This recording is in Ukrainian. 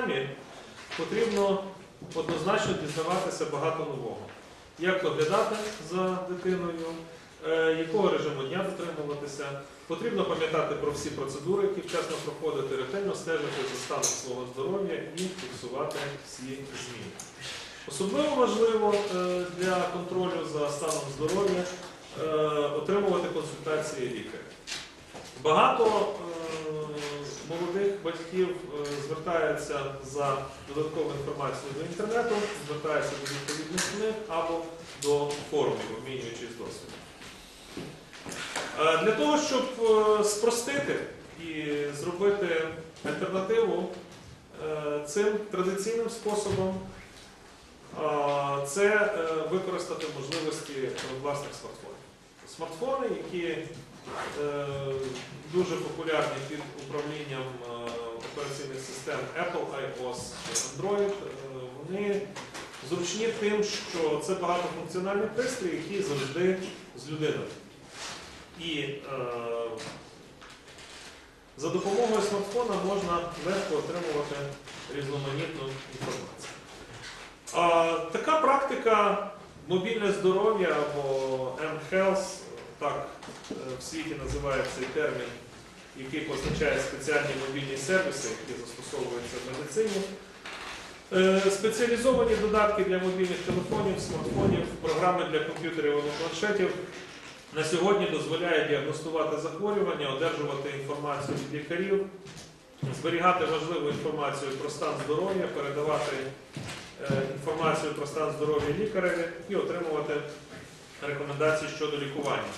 програмі потрібно однозначно дізнаватися багато нового. Як доглядати за дитиною, е, якого режиму дня дотримуватися. Потрібно пам'ятати про всі процедури, які вчасно проходити, ретельно стежити за станом свого здоров'я і фіксувати всі зміни. Особливо важливо е, для контролю за станом здоров'я е, отримувати консультації лікаря. Багато батьків е, звертаються за додатковою інформацією до інтернету, звертаються до відповідних книг або до форумів, обмінюючись досвідом. Е, Для того, щоб е, спростити і зробити альтернативу цим традиційним способом, це використати можливості власних смартфонів. Смартфони, які дуже популярні під управлінням операційних систем Apple, iOS чи Android, е, вони зручні тим, що це багатофункціональний пристрій, який завжди з людиною. І е, за допомогою смартфона можна легко отримувати різноманітну інформацію. А, така практика мобільне здоров'я або M-Health, так е, в світі називає цей термін, який позначає спеціальні мобільні сервіси, які застосовуються в медицині. Е, Спеціалізовані додатки для мобільних телефонів, смартфонів, програми для комп'ютерів або планшетів на сьогодні дозволяє діагностувати захворювання, одержувати інформацію від лікарів, зберігати важливу інформацію про стан здоров'я, передавати е, інформацію про стан здоров'я лікареві і отримувати рекомендації щодо лікування.